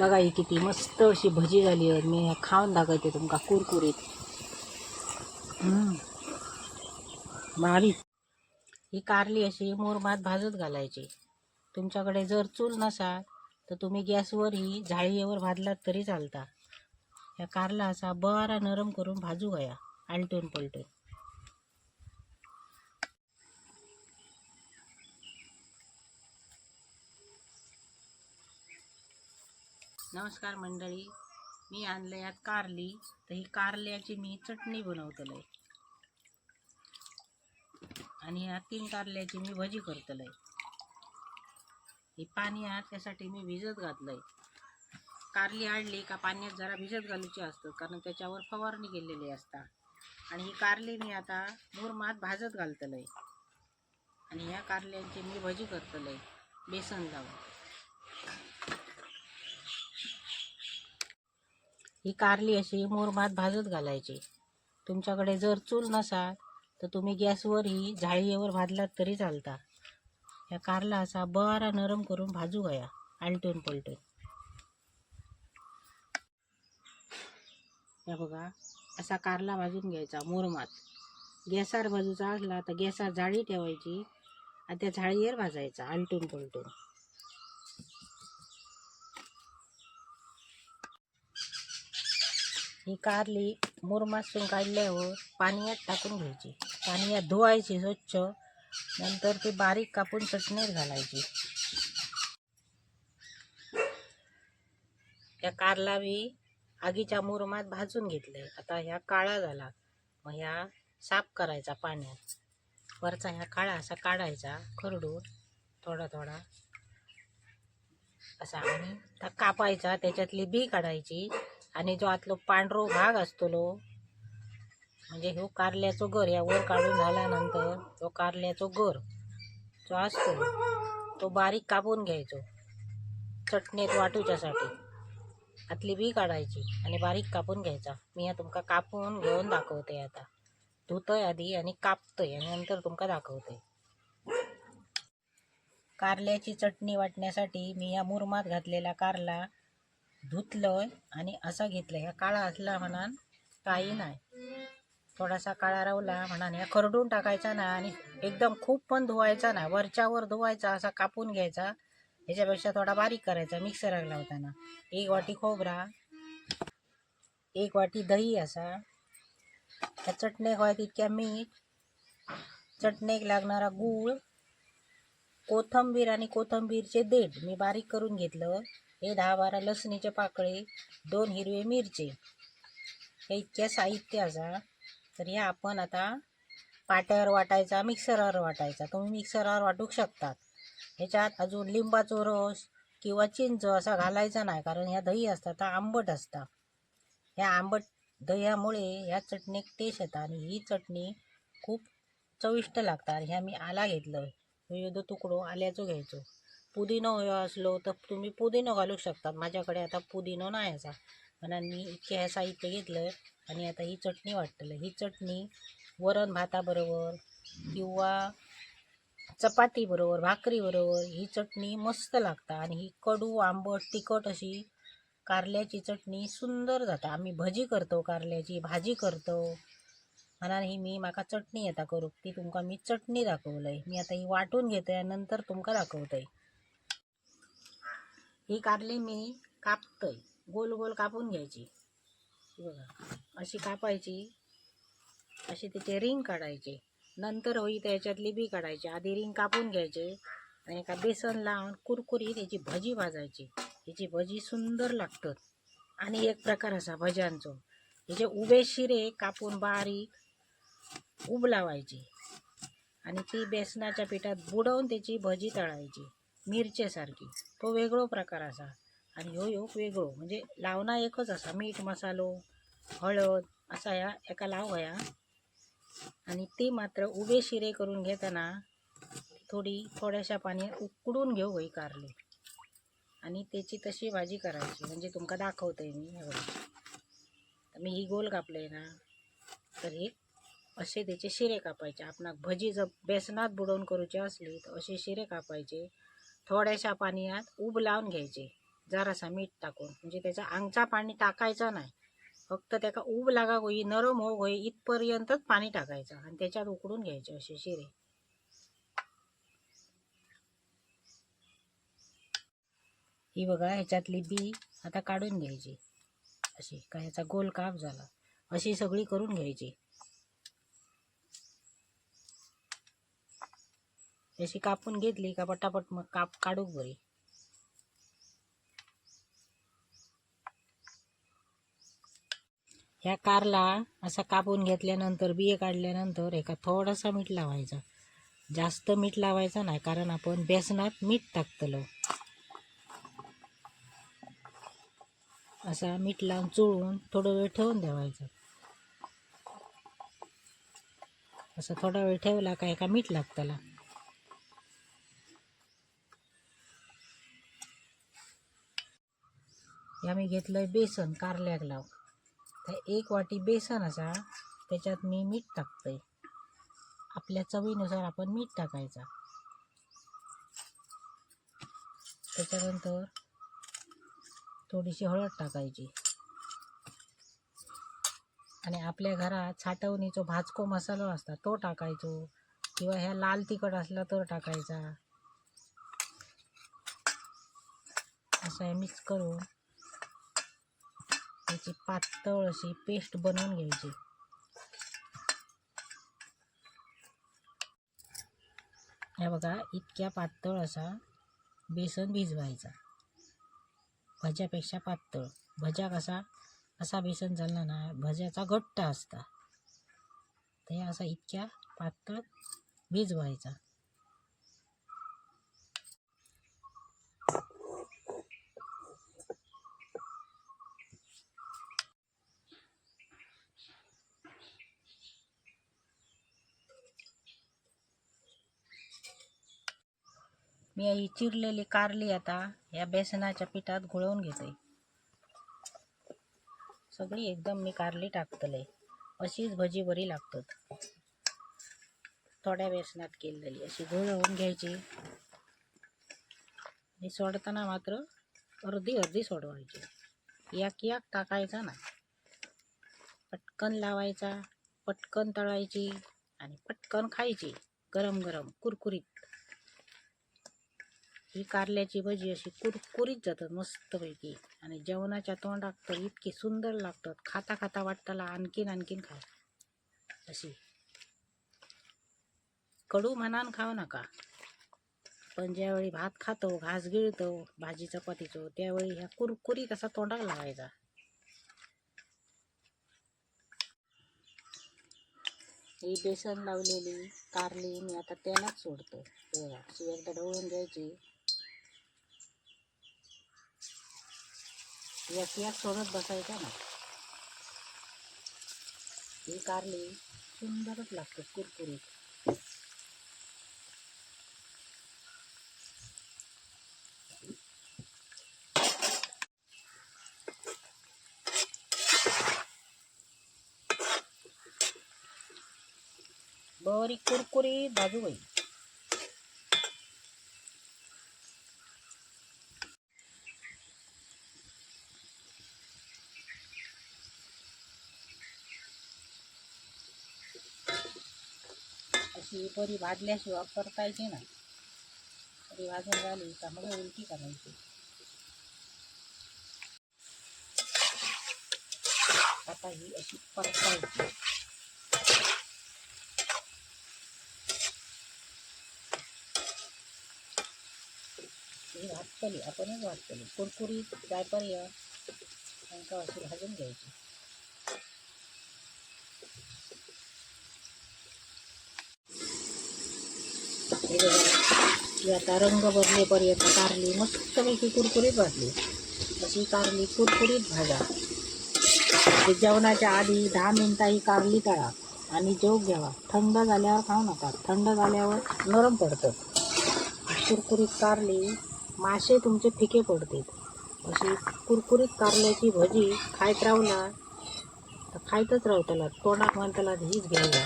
बघा ही किती मस्त अशी भजी झाली आहे. मी खाऊन दाखवते तुमका. कुरकुरीत. मारी ही कारली अशी मोरभात भाजत घालायची. तुमच्याकडे जर चूल नसाल तर तुम्ही गॅसवर ही झाळीवर भाजलात तरी चालता. ह्या कारला असा बरा नरम करून भाजू गया आलटून पलटून. नमस्कार मंडळी. मी आणलं यात कारली. तर ही कारल्याची मी चटणी बनवतलय. आणि ह्या तीन कारल्याची मी भजी करतलय. ही पाणी आहे त्यासाठी मी भिजत घातलंय. कारली आणली का पाण्यात जरा भिजत घालूची असतं कारण त्याच्यावर फवारणी केलेली असता. आणि ही कारली मी आता मुरमात भाजत घालतलय. आणि ह्या कारल्यांची मी भजी करतलय बेसन लावून. ही कारली अशी मोरमात भाजत घालायची. तुमच्याकडे जर चूल नसाल तर तुम्ही गॅसवर ही झाळीवर भाजलात तरी चालता. या कारला असा बरा नरम करून भाजू गया आलटून पलटून. या बघा असा कारला भाजून घ्यायचा मोरमात. गॅसार भाजूचा असला तर गॅसार जाळी ठेवायची आणि त्या झाळीवर भाजायचा आलटून पलटून. ही कारली मुरमासून काढल्यावर पाण्यात टाकून घ्यायची. पाण्यात धुवायची स्वच्छ. नंतर ती बारीक कापून चटणीत घालायची. या कारला मी आगीच्या मुरमात भाजून घेतलंय. आता ह्या काळा झाला. मग ह्या साफ करायचा पाण्यात. वरचा ह्या काळा असा काढायचा खरडून. थोडा थोडा. असा आणि त्या कापायचा. त्याच्यातली बी काढायची. आणि जो आतलो पांढरो भाग असतो म्हणजे ह्यो कारल्याचो गर या वर काढून झाल्यानंतर तो कारल्याचो गर जो असतो तो बारीक कापून घ्यायचो. चटणीत वाटूच्यासाठी. आतली बी काढायची आणि बारीक कापून घ्यायचा. मी या तुमका कापून घेऊन दाखवते आता. धुतोय आधी आणि कापतंय आणि नंतर तुमका दाखवते. कारल्याची चटणी वाटण्यासाठी मी या मुरमात घातलेला कारला धुतलंय आणि असा घेतलं ह्या काळा असला म्हणान काही नाही. थोडासा काळा रावला म्हणान ह्या खरडून टाकायचा ना आणि एकदम खूप पण धुवायचा ना वरच्यावर धुवायचा असा कापून घ्यायचा. ह्याच्यापेक्षा थोडा बारीक करायचा मिक्सराक लावताना. एक वाटी खोबरा एक वाटी दही असा. ह्या चटणेक व्हाय तितक्या मीठ चटणेक लागणारा गूळ कोथंबीर आणि कोथंबीरचे देठ मी बारीक करून घेतलं. हे दहा बारा लसणीचे पाकळे दोन हिरवे मिरचे. हे इतके साहित्य असा तर हे आपण आता पाट्यावर वाटायचा मिक्सरवर वाटायचा. तुम्ही मिक्सरवर वाटूक शकतात ह्याच्यात अजून लिंबाचो रस किंवा चिंच असा घालायचा नाही कारण ह्या दही असतात तर आंबट असतात. ह्या आंबट दह्यामुळे ह्या चटणीक टेस्ट येतात आणि ही चटणी खूप चविष्ट लागतात ह्या मी आला घेतलं. विविध तुकडो आल्याचो घ्यायचो. पुदिनो ह्यो असलो तर तुम्ही पुदिनो घालू शकतात माझ्याकडे आता पुदिनो नाही असा. म्हणून मी इतके हे साहित्य घेतलं आणि आता ही चटणी वाटतलं ही चटणी वरण भाताबरोबर किंवा चपाती बरोबर भाकरी बरोबर ही चटणी मस्त लागता. आणि ही कडू आंबट तिखट अशी कारल्याची चटणी सुंदर जाता. आम्ही भजी करतो कारल्याची भाजी करतो. म्हणान ही मी माका चटणी येता करूक ती तुमका मी चटणी दाखवलंय. मी आता ही वाटून घेतय नंतर तुमका दाखवतय. ही कारली मी कापतोय. गोल गोल कापून घ्यायची. बघा अशी कापायची अशी तिचे रिंग काढायचे. नंतर होई त्याच्यातली बी काढायची. आधी रिंग कापून घ्यायचे आणि एका बेसन लावून कुरकुरीत त्याची भजी भाजायची. याची भजी सुंदर लागतात. आणि एक प्रकार असा भज्यांचो. याचे उभे शिरे कापून बारीक उब लावायची. आणि ती बेसनाच्या पिठात बुडवून त्याची भजी तळायची. मिरचेसारखी. तो वेगळो प्रकार असा. आणि ह्यो ह्यो वेगळो. म्हणजे लावणा एकच असा. मीठ मसालो हळद असा ह्या एका लाव ह्या आणि ती मात्र उभे शिरे करून घेताना थोडी थोड्याशा पाण्यात उकडून घेऊ होई कारली. आणि त्याची तशी भाजी करायची. म्हणजे तुमका दाखवते मी हे बघा. मी ही गोल कापले ना तर हे असे त्याचे शिरे कापायचे. आपणाक भजी जर बेसनात बुडवून करूचे असली तर असे शिरे कापायचे. थोड्याशा पाण्यात उब लावून घ्यायचे. जरासा मीठ टाकून. म्हणजे त्याचा अंगचा पाणी टाकायचा नाही. फक्त त्याका उब लागा होई नरम हो होई इथपर्यंतच पाणी टाकायचं आणि त्याच्यात उकडून घ्यायचे असे शिरे. ही बघा ह्याच्यातली बी आता काढून घ्यायची. अशी काय ह्याचा गोल काप झाला. अशी सगळी करून घ्यायची. अशी कापून घेतली का पटापट मग काप काढूक बरी. ह्या कारला असा कापून घेतल्यानंतर बिये काढल्यानंतर एका थोडासा मीठ लावायचा. जास्त मीठ लावायचं नाही कारण आपण बेसनात मीठ टाकतलो. असा मीठ लावून चोळून थोडा वेळ ठेवून द्यावायचं. असं थोडा वेळ ठेवला का एका मीठ लागतला या मी घेतलंय बेसन कारल्याक लाव. तर एक वाटी बेसन असा त्याच्यात मी मीठ टाकतंय. आपल्या चवीनुसार आपण मीठ टाकायचा. त्याच्यानंतर थोडीशी हळद टाकायची. आणि आपल्या घरात साठवणीचो भाजको मसालो असता तो टाकायचो. किंवा ह्या लाल तिखट असला तर टाकायचा. असं हे मिक्स करून याची पातळ अशी पेस्ट बनवून घ्यायची. हे बघा इतक्या पातळ असा बेसन भिजवायचा. भज्यापेक्षा पातळ. भज्या कसा असा बेसन झाला ना भज्याचा घट्ट असता. ते असा इतक्या पातळ भिजवायचा. मी ही चिरलेली कारली आता या बेसनाच्या पिठात घोळवून घेते. सगळी एकदम मी कारली टाकतले अशीच भजी बरी लागतात. थोड्या बेसनात केलेली अशी घोळवून घ्यायची. आणि सोडताना मात्र अर्धी अर्धी सोडवायची. याक याक टाकायचा ना. पटकन लावायचा पटकन तळायची आणि पटकन खायची. गरम गरम कुरकुरीत. ही कारल्याची भजी अशी कुरकुरीत जातात मस्तपैकी. आणि जेवणाच्या तोंडात तर इतकी सुंदर लागतात. खाता खाता वाटताला आणखीन आणखीन खाव. अशी. कडू म्हणान खाऊ नका. पण ज्यावेळी भात खातो घास गिळतो भाजी चपातीचो त्यावेळी ह्या कुरकुरीत असा तोंडाला लावायचा. ही बेसन लावलेली कारली मी आता तेलात सोडतो. हे एकदा ढवळून घ्यायची. एक एक सोडत बसायचा ना. ही कारली सुंदरच लागते कुरकुरीत. बरी कुरकुरीत बाजू बाई अशी बरी भाजल्याशिवाय परतायची ना. बरी भाजून झाली का मग उलटी करायची. आता ही अशी परतायची. ही वाटतली आपणच वाटतली. कुरकुरीत जायपर्यंत त्यांका अशी भाजून घ्यायची. हे बघा, आता रंग बदलेपर्यंत कारली. मस्तपैकी कुरकुरीत भाजली अशी कारली कुरकुरीत भाजा. जेवणाच्या आधी दहा मिनटं ही कारली तळा आणि जेव घ्यावा. थंड झाल्यावर खाऊ नका. थंड झाल्यावर नरम पडतं. कुरकुरीत कारली मासे तुमचे फिके पडतात अशी कुरकुरीत कारल्याची भजी खायत रावला तर खायतच रावतला तोंडात म्हणताला हीच घ्यायला.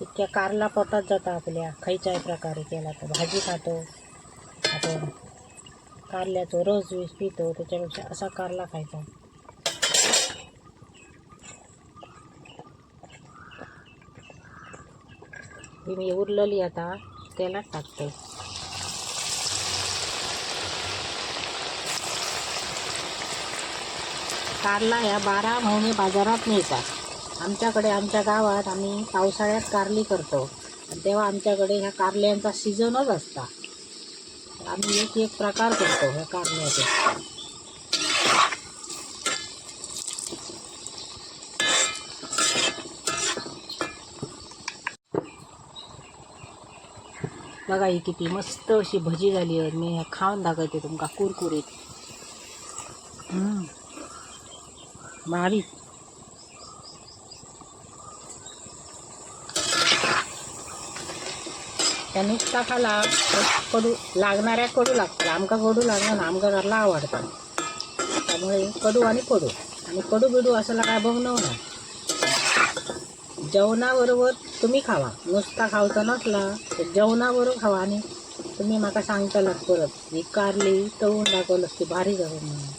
इतक्या कारला पोटात जाता आपल्या. खायच्याही प्रकारे केला तर भाजी खातो. आपण कारल्याचं रस वीस पितो. त्याच्यापेक्षा असा कारला खायचा. ही मी उरलेली आता तेलात टाकते. कारला ह्या बारा महिने बाजारात मिळतात आमच्याकडे आमच्या गावात आम्ही पावसाळ्यात कारली करतो. आणि तेव्हा आमच्याकडे ह्या कारल्यांचा सीझनच असता. आम्ही एक एक प्रकार करतो ह्या कारल्याचे. बघा ही किती मस्त अशी भजी झाली आहे. मी ह्या खाऊन दाखवते तुमका कुरकुरीत. हम्म. त्या नुसता खाला तर कडू लागणाऱ्या कडू लागतात. आमका कडू लागणार आमका घरला आवडतात त्यामुळे कडू आणि कडू. आणि कडू बिडू असला काय बघ ना जेवणाबरोबर तुम्ही खावा. नुसता खावचा नसला तर जेवणाबरोबर खावा. आणि तुम्ही म्हाका सांगतालात परत. ही कारली तळून दाखवलं असते भारी जाऊन म्हणून.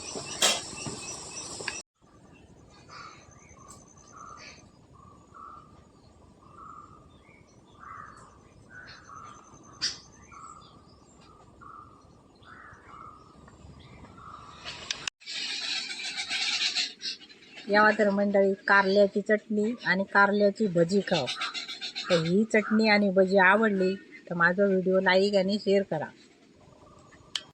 यावा तर मंडळी कारल्याची चटणी आणि कारल्याची भजी खाव तर ही चटणी आणि भजी आवडली तर माझा व्हिडिओ लाईक आणि शेअर करा.